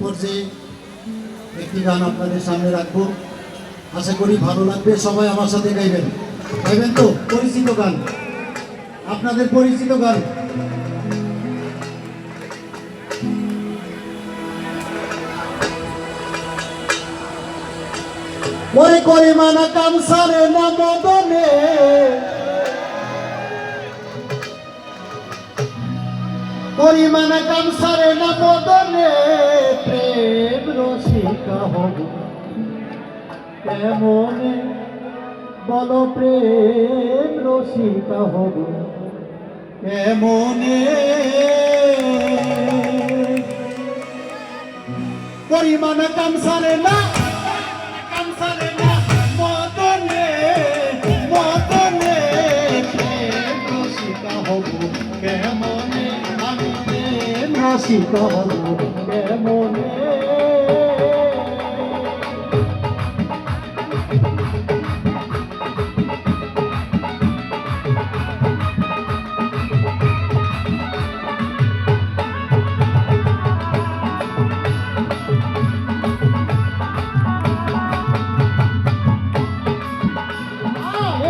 পর্যায়ে একটি গান আপনাদের সামনে রাখব। আশা করি ভালো লাগবে। সবাই আমার সাথে গাইবেন। গাইবেন তো? পরিচিত গান। আপনাদের পরিচিত গান। করে মানা কামসারে না মদনে পরিমাণ কামসারে না মদনে। রসিকা হব। কেমনে? বল প্রেম রসিকা হব। কেমনে? পরিমাণ কামসারে না কামসারে না, মদনে মদনে প্রেম রসিকা হব। কেমনে? আমি প্রেম রসিকা হব।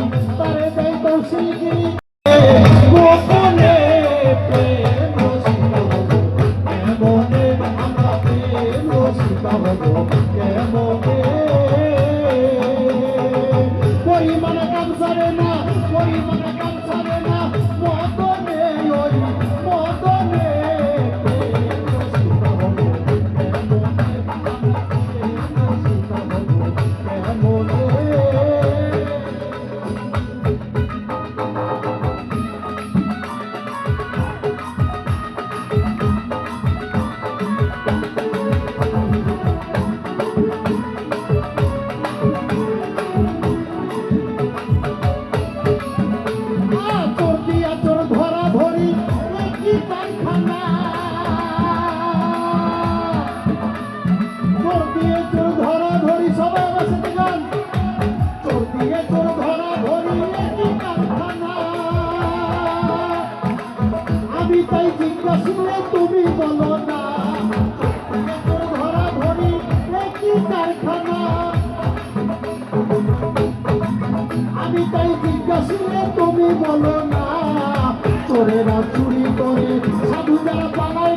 দুষ্ট ভাবি তারে তাই জিজ্ঞাসা তুমি বলো না। ধরা ধরি কি কারখানা। আমি তাই জিজ্ঞাসা তুমি বলো না। চোরেরা চুরি করে সাধু যারা পালায়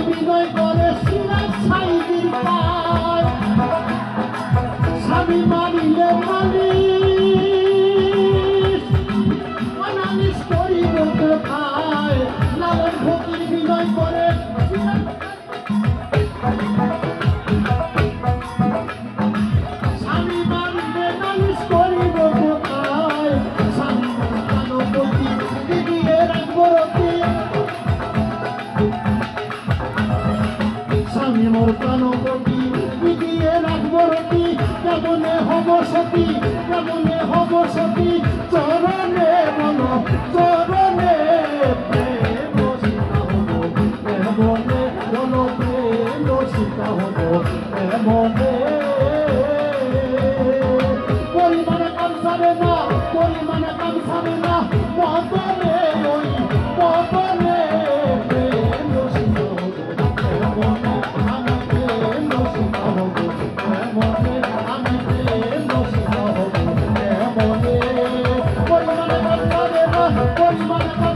কোনখানে প্রেম রসিকা হব মোর প্রাণপতি বিদিয়ে রাখব রতি। কেমনে হব সতী কেমনে হব সতী। চরণে বলো চরণে হব পরিমাণে কামসারে না, পরিমাণে কামসারে না। পরিমাণ এখন